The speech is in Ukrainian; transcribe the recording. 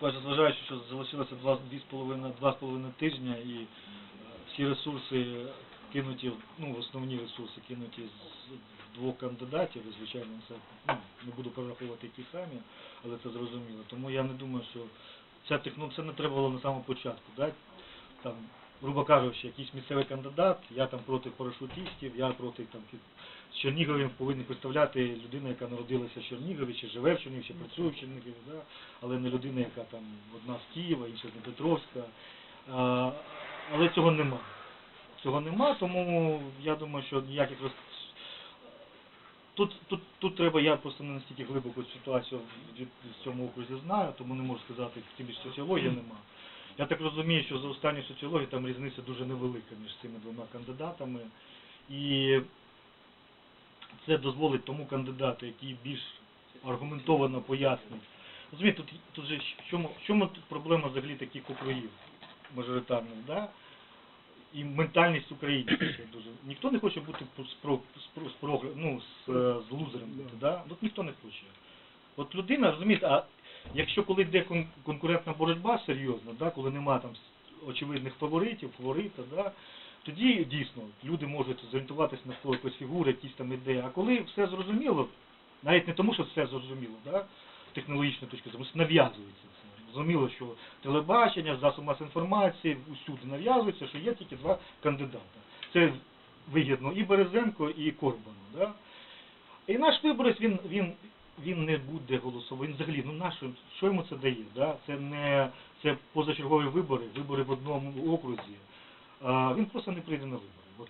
Бачите, зважаючи, що залишилося два, дві з половиною, два з половиною тижня і е, всі ресурси кинуті, ну, основні ресурси кинуті з двох кандидатів, і, звичайно, це, ну, не буду перераховувати які самі, але це зрозуміло. Тому я не думаю, що ця тех- ну, це не треба було на самому початку. Да? Там, грубо кажучи, якийсь місцевий кандидат, я там проти парашутистів, я проти там, Черніговим повинні представляти людина, яка народилася в Чернігові, чи живе в Чернігові, чи працює в Чернігові, да? але не людина, яка там одна з Києва, інша з Дніпропетровська. А, але цього нема. Цього нема, тому я думаю, що ніяких роз... Тут, тут, тут треба, я просто не настільки глибоко цю ситуацію в, цьому окрузі знаю, тому не можу сказати, тим більше соціології нема. Я так розумію, що за останню соціологію там різниця дуже невелика між цими двома кандидатами. І це дозволить тому кандидату, який більш аргументовано пояснить. Розумієте, тут, тут же в чому, в чому тут проблема взагалі таких округів мажоритарних, да? і ментальність українців ще дуже. Ніхто не хоче бути з, про, з, про, з, програ- ну, з, е, з лузером бути, да? От ніхто не хоче. От людина, розумієте, а якщо коли йде конкурентна боротьба серйозна, да, коли нема там очевидних фаворитів, фаворита, да, тоді дійсно люди можуть зорієнтуватися навколо якоїсь фігури, якісь там ідеї. А коли все зрозуміло, навіть не тому, що все зрозуміло, да, технологічної точки зору, нав'язується це. Зрозуміло, що телебачення, засоби масової інформації, усюди нав'язується, що є тільки два кандидата. Це вигідно і Березенко, і Корбану. Да? І наш виборець, він, він, він не буде голосувати. Він взагалі, ну нащо, що йому це дає? Да? Це не це позачергові вибори, вибори в одному окрузі. Він просто не прийде на вибори.